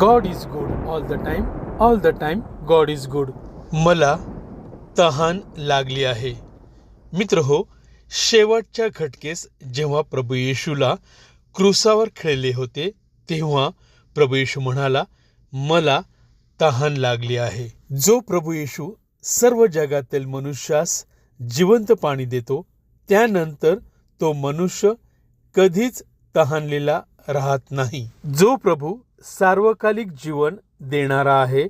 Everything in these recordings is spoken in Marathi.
God is good all the time all the time God is good मला तहान लागली आहे. मित्र हो शेवटच्या घटकेस जेव्हा प्रभू येशूला क्रुसावर खेळले होते तेव्हा प्रभू येशू म्हणाला मला तहान लागली आहे. जो प्रभू येशू सर्व जगातील मनुष्यास जिवंत पाणी देतो त्यानंतर तो मनुष्य कधीच तहानलेला राहत नाही. जो प्रभू सार्वकालिक जीवन देणारा आहे.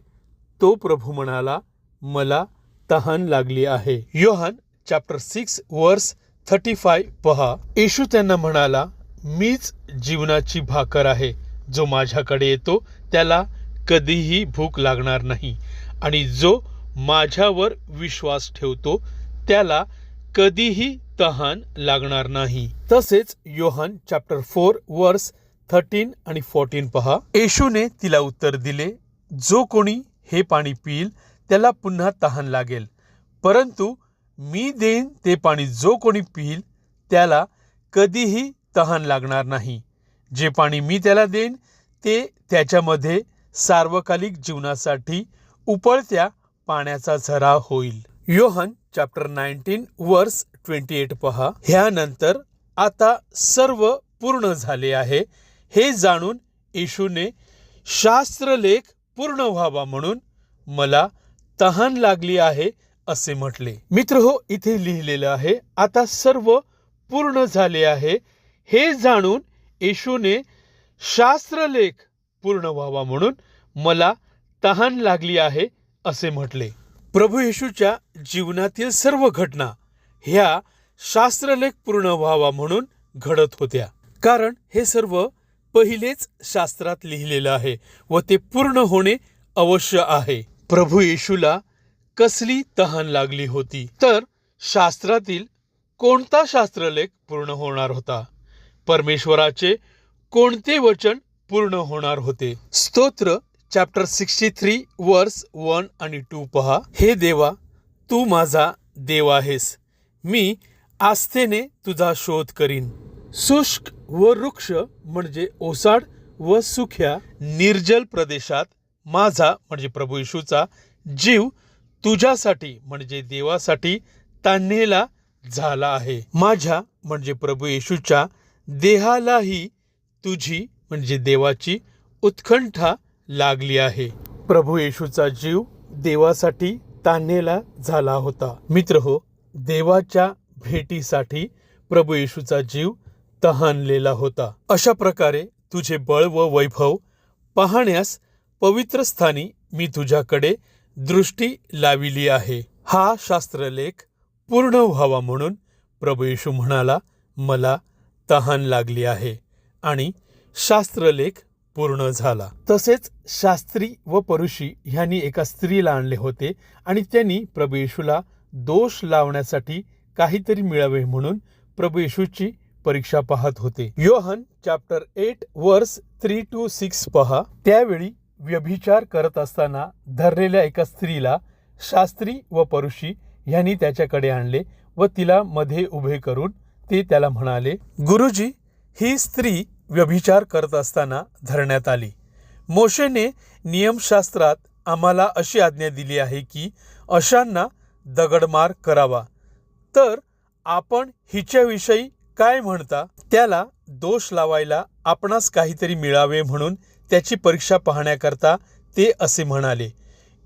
तो प्रभू म्हणाला मला तहान लागली आहे. Yohan chapter six verse thirty five पहा. येशू त्यांना म्हणाला मीच जीवनाची भाकर आहे. जो माझ्याकडे येतो त्याला कधीही भूक लागणार नाही. आणि जो माझ्यावर विश्वास ठेवतो त्याला कधीही तहान लागणार नाही. तसेच Yohan chapter four verse thirteen आणि फोर्टीन पहा. येशूने तिला उत्तर दिले जो कोणी हे पाणी पिईल त्याला पुन्हा तहान लागेल. परंतु मी देईन ते पाणी जो कोणी पिईल त्याला कधीही तहान लागणार नाही. जे पाणी मी त्याला देईन ते त्याच्यामध्ये सार्वकालिक जीवनासाठी उपळत्या पाण्याचा झरा होईल. Yohan chapter nineteen verse twenty eight पहा. ह्यानंतर आता सर्व पूर्ण झाले आहे. हे जाणून येशूने शास्त्रलेख पूर्ण व्हावा म्हणून मला तहान लागली आहे असे म्हटले. मित्र हो इथे लिहिलेलं आहे आता सर्व पूर्ण झाले आहे. हे जाणून येशूने शास्त्रलेख पूर्ण व्हावा म्हणून मला तहान लागली आहे असे म्हटले. प्रभू येशूच्या जीवनातील सर्व घटना ह्या शास्त्रलेख पूर्ण व्हावा म्हणून घडत होत्या. कारण हे सर्व पहिलेच शास्त्रात लिहिलेलं आहे व ते पूर्ण होणे अवश्य आहे. प्रभू येशूला कसली तहान लागली होती? तर शास्त्रातील कोणता शास्त्रलेख पूर्ण होणार होता? परमेश्वराचे कोणते वचन पूर्ण होणार होते? स्तोत्र chapter sixty three verse one आणि टू पहा. हे देवा तू माझा देव आहेस. मी आस्थेने तुझा शोध करीन. शुष्क व वृक्ष म्हणजे ओसाड व सुख्या निर्जल प्रदेशात माझा म्हणजे प्रभू येशूचा जीव तुझ्यासाठी म्हणजे देवासाठी तान्हेला झाला आहे. माझ्या म्हणजे प्रभू येशूच्या देहालाही तुझी म्हणजे देवाची उत्कंठा लागली आहे. प्रभू येशूचा जीव देवासाठी तान्हेला झाला होता. मित्र हो देवाच्या भेटीसाठी प्रभू येशूचा जीव तहानलेला होता. अशा प्रकारे तुझे बळ व वैभव पाहण्यास पवित्र स्थानी मी तुझ्याकडे दृष्टी लाविली आहे. हा शास्त्रलेख पूर्ण व्हावा म्हणून प्रभू येशू म्हणाला मला तहान लागली आहे आणि शास्त्रलेख पूर्ण झाला. तसेच शास्त्री व परुषी ह्यांनी एका स्त्रीला आणले होते आणि त्यांनी प्रभू येशूला दोष लावण्यासाठी काहीतरी मिळावे म्हणून प्रभू येशूची परीक्षा पाहत होते. Yohan chapter eight verse three two six पहा. त्यावेळी व्यभिचार करत असताना धरलेल्या एका स्त्रीला शास्त्री व परुषी ह्यांनी त्याच्याकडे आणले व तिला मध्ये उभे करून ते त्याला म्हणाले गुरुजी ही स्त्री व्यभिचार करत असताना धरण्यात आली. मोशेने नियमशास्त्रात आम्हाला अशी आज्ञा दिली आहे की अशांना दगडमार करावा. तर आपण हिच्याविषयी काय म्हणता? त्याला दोष लावायला आपणास काहीतरी मिळावे म्हणून त्याची परीक्षा पाहण्याकरता ते असे म्हणाले.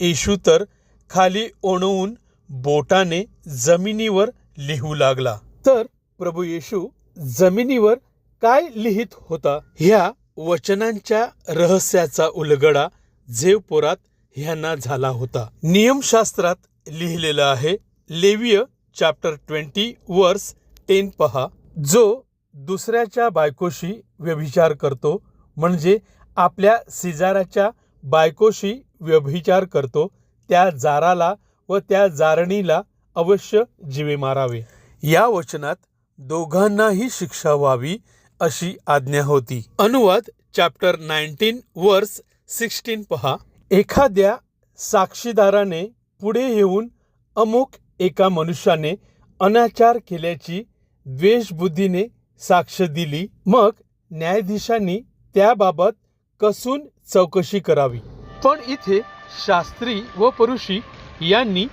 येशू तर खाली ओणवून बोटाने जमिनीवर लिहू लागला. तर प्रभू येशू जमिनीवर काय लिहित होता? ह्या वचनांच्या रहस्याचा उलगडा झेवपोरात ह्यांना झाला होता. नियमशास्त्रात लिहिलेलं आहे. Leviya chapter twenty verse ten पहा. जो दुसऱ्याच्या बायकोशी व्यभिचार करतो म्हणजे आपल्या सिजाराच्या बायकोशी व्यभिचार करतो त्या जाराला व त्या जारणीला अवश्य जीवे मारावे. या वचनात दोघांनाही शिक्षा व्हावी अशी आज्ञा होती. अनुवाद चॅप्टर नाईन्टीन वर्स सिक्स्टीन पहा. एखाद्या साक्षीदाराने पुढे येऊन अमुक एका मनुष्याने अनाचार केल्याची द्वेषबुद्धीने साक्ष दिली. मग न्यायाधीशांनी त्याबाबत कसून चौकशी करावी? पण इथे शास्त्री व परुषी यांनी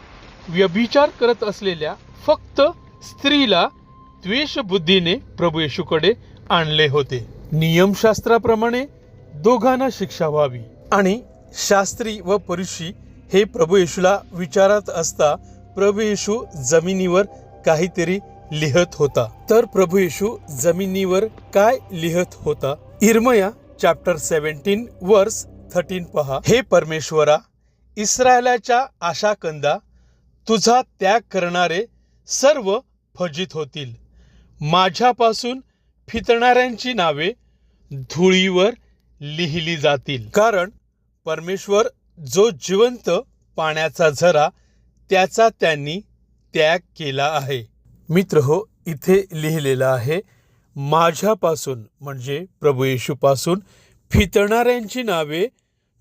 व्यभिचार करत असलेल्या फक्त स्त्रीला द्वेषबुद्धीने प्रभू येशूकडे आणले होते. नियमशास्त्राप्रमाणे दोघांना शिक्षा व्हावी. आणि शास्त्री व परुषी हे प्रभू येशूला विचारत असता प्रभू येशू जमिनीवर काहीतरी लिहत होता. तर प्रभू येशू जमिनीवर काय लिहत होता? Irmaya chapter seventeen verse thirteen पहा. हे परमेश्वरा इस्रायलाच्या आशाकंदा तुझा त्याग करणारे सर्व फजित होतील. माझ्यापासून फितणाऱ्यांची नावे धुळीवर लिहिली जातील. कारण परमेश्वर जो जिवंत पाण्याचा झरा त्याचा त्यांनी त्याग केला आहे. मित्र हो इथे लिहिलेलं आहे माझ्यापासून म्हणजे प्रभू येशूपासून फितणाऱ्यांची नावे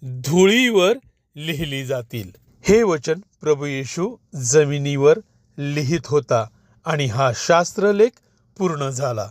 धुळीवर लिहिली जातील. हे वचन प्रभू येशू जमिनीवर लिहित होता आणि हा शास्त्रलेख पूर्ण झाला.